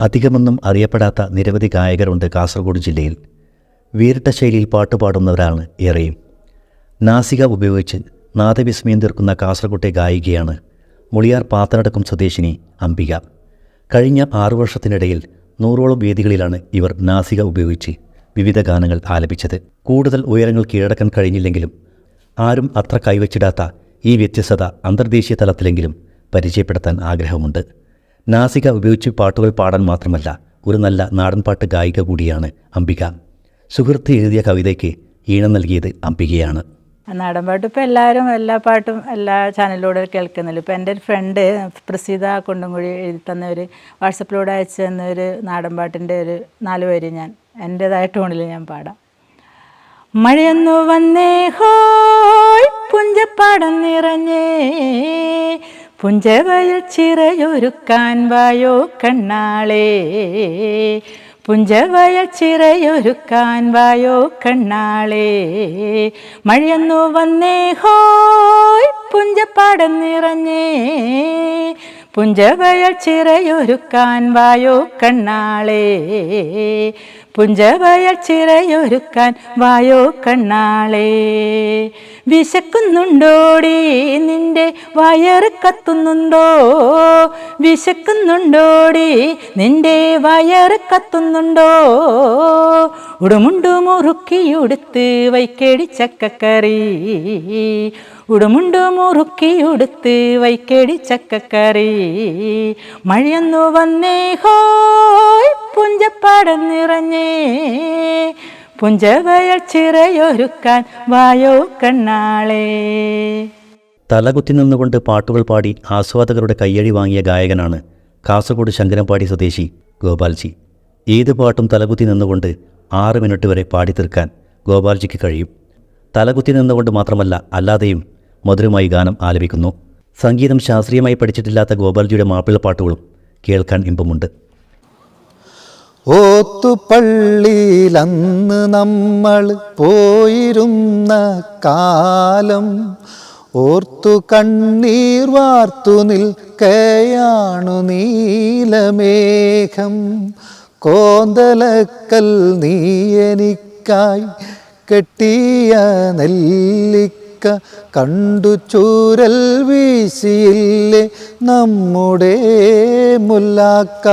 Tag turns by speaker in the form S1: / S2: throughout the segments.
S1: അധികമൊന്നും അറിയപ്പെടാത്ത നിരവധി ഗായകരുണ്ട് കാസർഗോഡ് ജില്ലയിൽ. വീരട്ട ശൈലിയിൽ പാട്ടുപാടുന്നവരാണ് ഏറെയും. നാസിക ഉപയോഗിച്ച് നാദവിസ്മയം തീർക്കുന്ന കാസർഗോട്ടെ ഗായികയാണ് മുളിയാർ പാത്തനടക്കം സ്വദേശിനി അംബിക. കഴിഞ്ഞ ആറു വർഷത്തിനിടയിൽ നൂറോളം വേദികളിലാണ് ഇവർ നാസിക ഉപയോഗിച്ച് വിവിധ ഗാനങ്ങൾ ആലപിച്ചത്. കൂടുതൽ ഉയരങ്ങൾ കീഴടക്കാൻ കഴിഞ്ഞില്ലെങ്കിലും ആരും അത്ര കൈവച്ചിടാത്ത ഈ വ്യത്യസ്തത അന്തർദേശീയ തലത്തിലെങ്കിലും പരിചയപ്പെടുത്താൻ ആഗ്രഹമുണ്ട്. നാസിക ഉപയോഗിച്ച് പാട്ടുകൾ പാടാൻ മാത്രമല്ല ഒരു നല്ല നാടൻപാട്ട് ഗായിക കൂടിയാണ് അംബിക. സുഹൃത്ത് എഴുതിയ കവിതയ്ക്ക് ഈണം നൽകിയത് അംബികയാണ്.
S2: നാടൻപാട്ട് ഇപ്പോൾ എല്ലാവരും എല്ലാ പാട്ടും എല്ലാ ചാനലിലൂടെ കേൾക്കുന്നില്ല. ഇപ്പോൾ എന്റെ ഒരു ഫ്രണ്ട് പ്രസീത കൊണ്ടുംകുഴി എഴുതി തന്ന ഒരു വാട്സപ്പിലൂടെ അയച്ചു തന്ന ഒരു നാടൻപാട്ടിന്റെ ഒരു നാല് പേര് ഞാൻ എന്റേതായ ടോണിൽ ഞാൻ പാടാം. മഴയൊന്നു വന്നേ ഹോയ് പുഞ്ചപ്പാടം നിറഞ്ഞേ പുഞ്ചവയൽ ചിറയൊരുക്കാൻ വായോ കണ്ണാളേ. പുഞ്ചവയൽ ചിറയൊരുക്കാൻ വായോ കണ്ണാളേ. മഴയെന്നു വന്നേ ഹോയ് പുഞ്ചപ്പാടം നിറഞ്ഞേ. പുഞ്ചവയൽ ചിറയൊരുക്കാൻ വായോ കണ്ണാളേ. പുഞ്ചവയൽ ചിറയൊരുക്കാൻ വായോ കണ്ണാളേ. വിശക്കുന്നുണ്ടോടി നിന്റെ വയറ് കത്തുന്നുണ്ടോ? വിശക്കുന്നുണ്ടോടി നിന്റെ വയറ് കത്തുന്നുണ്ടോ? ഉടുമുണ്ടു മുറുക്കിയുടുത്ത് വൈക്കേടി ചക്കക്കറി. ഉടുമുണ്ടു മുറുക്കിയുടുത്ത് വൈക്കേടി ചക്കക്കറി? മഴയൊന്നു വന്നേ ഹോയ് പുഞ്ചപ്പാടം നിറഞ്ഞേ. പുഞ്ചവയൽ ചിറയൊരുക്കാൻ വായോ കണ്ണാളേ.
S1: തലകുത്തി നിന്നുകൊണ്ട് പാട്ടുകൾ പാടി ആസ്വാദകരുടെ കയ്യടി വാങ്ങിയ ഗായകനാണ് കാസർഗോഡ് ശങ്കരൻപാടി സ്വദേശി ഗോപാൽജി. ഏത് പാട്ടും തലകുത്തി നിന്നുകൊണ്ട് ആറ് മിനിറ്റ് വരെ പാടി തീർക്കാൻ ഗോപാൽജിക്ക് കഴിയും. തലകുത്തി നിന്നുകൊണ്ട് മാത്രമല്ല അല്ലാതെയും മധുരമായി ഗാനം ആലപിക്കുന്നു. സംഗീതം ശാസ്ത്രീയമായി പഠിച്ചിട്ടില്ലാത്ത ഗോപാൽജിയുടെ മാപ്പിളപ്പാട്ടുകളും കേൾക്കാൻ ഇമ്പമുണ്ട്.
S3: ഓത്തുപള്ളിയിലന്ന് നമ്മൾ പോയിരുന്ന കാലം ഓർത്തു കണ്ണീർ വാർത്തു നിൽക്കയാണു നീലമേഘം. കോന്തലക്കൽ നീ എനിക്കായി കെട്ടിയ നെല്ലിക്ക കണ്ടു ചൂരൽ വീശിയില്ലേ? നമ്മുടെ മുല്ലാക്ക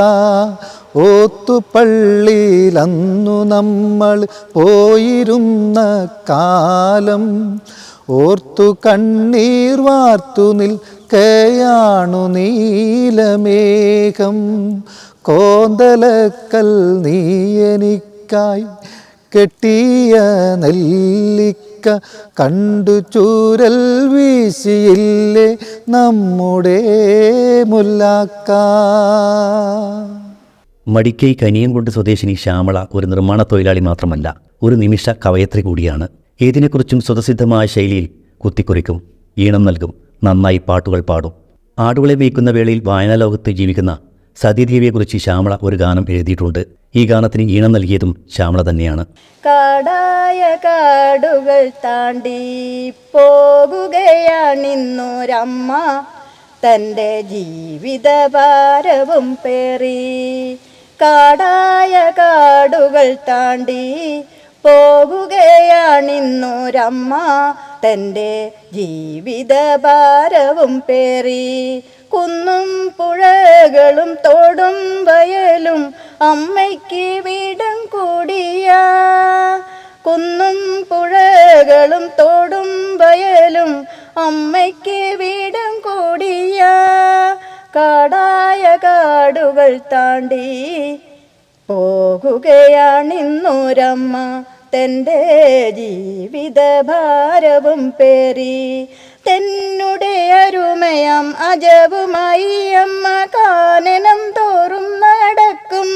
S3: ഓത്തുപള്ളിയിലന്നു നമ്മൾ പോയിരുന്ന കാലം. ഓർത്തു കണ്ണീർ വാർത്തു നിൽക്കയാണു നീലമേഘം. കോന്തലക്കൽ നീ എനിക്കായി കെട്ടിയ നെല്ലിക്ക കണ്ടു ചൂരൽ വീശിയില്ലേ നമ്മുടെ മുല്ലാക്ക.
S1: മടിക്കൈ കനിയംകൊണ്ട് സ്വദേശിനി ശ്യാമള ഒരു നിർമ്മാണ തൊഴിലാളി മാത്രമല്ല ഒരു നിമിഷ കവയത്രി കൂടിയാണ്. ഏതിനെക്കുറിച്ചും സ്വതസിദ്ധമായ ശൈലിയിൽ കുത്തിക്കുറിക്കും ഈണം നൽകും നന്നായി പാട്ടുകൾ പാടും. ആടുകളെ മേയ്ക്കുന്ന വേളയിൽ വായനാലോകത്ത് ജീവിക്കുന്ന സതീദേവിയെക്കുറിച്ച് ശ്യാമള ഒരു ഗാനം എഴുതിയിട്ടുണ്ട്. ഈ ഗാനത്തിന് ഈണം നൽകിയതും ശ്യാമള തന്നെയാണ്.
S4: കാടായ കാടുകൾ താണ്ടി പോകുകയാണിന്നൊരമ്മ തന്റെ ജീവിതഭാരവും പേറി കാടായ കാടുകൾ താണ്ടി പോകുകയാണിന്നൊരമ്മ തന്റെ ജീവിതഭാരവും പേറി കുന്നും പുഴകളും തോടും വയലും അമ്മയ്ക്ക് വീടം കൂടിയ. കുന്നും പുഴകളും തോടും വയലും അമ്മയ്ക്ക് വീടം കൂടിയ. കാടായ കാടുകൾ താണ്ടി പോകുകയാണിന്നൊരമ്മ. തന്റെ ജീവിത ഭാരവും പേറി തെന്നുടെ അരുമയം അജവുമായി അമ്മ കാനനം തോറും നടക്കും.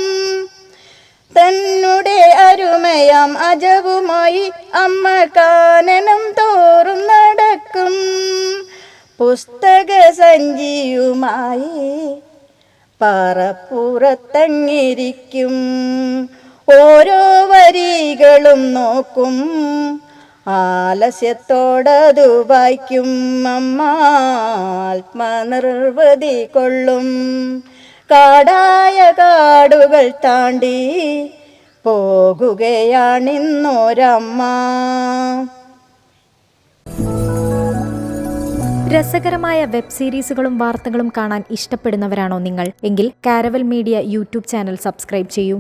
S4: തന്നുടെ അരുമയം അജവുമായി അമ്മ കാനനം തോറും നടക്കും. പുസ്തക സഞ്ചിയുമായി പറപ്പുറത്തങ്ങിരിക്കും. ഓരോ വരികളും നോക്കും. ആലസ്യത്തോടതു വായിക്കും അമ്മ ആത്മനിർവൃതി കൊള്ളും. കാടായ കാടുകൾ താണ്ടി പോകുകയാണിന്നൊരമ്മ
S5: രസകരമായ വെബ് സീരീസുകളും വാർത്തകളും കാണാൻ ഇഷ്ടപ്പെടുന്നവരാണോ നിങ്ങൾ? എങ്കിൽ Caravel media YouTube channel subscribe ചെയ്യൂ.